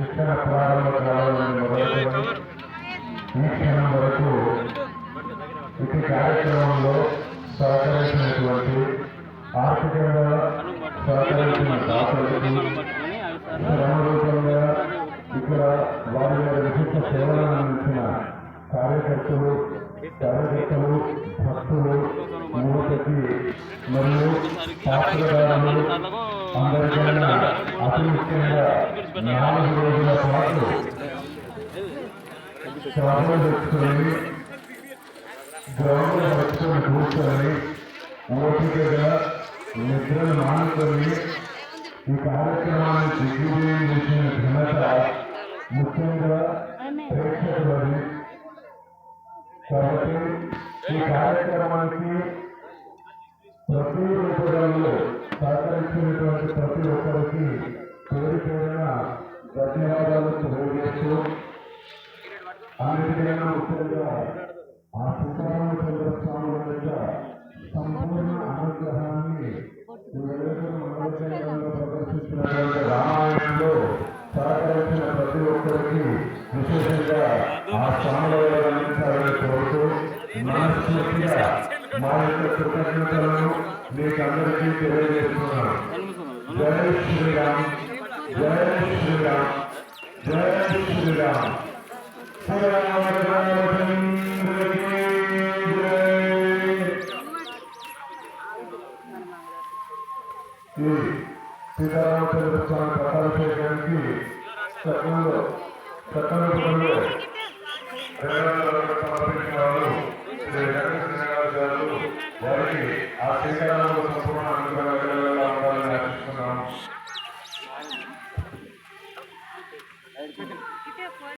శిక్షణ ప్రారంభ కాలం ఈ క్షణం వరకు ఇటు కార్యక్రమంలో సహకరించినటువంటి ఆర్థికంగా సహకరించిన దాతలకు శ్రమరూపంగా ఇక్కడ వారి వారి విశిష్ట సేవలను అందించిన కార్యకర్తలు కార్యకర్తలు భక్తులు మూలకి మరియు పాత్రదారులు అందరికన్నా అతి ముఖ్యంగా నాలుగు రోజుల పాటు శ్రమలు తెచ్చుకొని గ్రౌండ్ పట్టుకొని కూర్చొని ఓపికగా నిద్రను మానుకొని ఈ కార్యక్రమాన్ని దిగ్విజయం చేసిన ఘనత ముఖ్యంగా ప్రేక్షకులది కాబట్టి ఈ కార్యక్రమానికి ప్రతి రూపంలో సహకరించినటువంటి ప్రతి ఒక్కరికి పేరు ముఖ్యంగా ఆ సీతారామచంద్ర స్వామి యొక్క సంపూర్ణ అనుగ్రహాన్ని ఈ వెలుగుల మండలంలో ప్రదర్శిస్తున్నటువంటి రామాయణంలో సహకరించిన ప్రతి ఒక్కరికి విశేషంగా ఆ స్వామిలో అందించాలని కోరుతూ మనస్ఫూర్తిగా మా యొక్క కృతజ్ఞతలను మీకు అందరికీ తెలియజేస్తున్నాను. జై శ్రీరామ్ జై శ్రీరామ్ జై శ్రీరామ్. శ్రీరామచంద్రకి జై ఈ సీతారామచంద్ర స్వామి పట్టాభిషేకానికి గారికి చట్టంలో సమర్పించిన వారికి ఆ శ్రీకారామ సంపూర్ణ అనుగ్రహం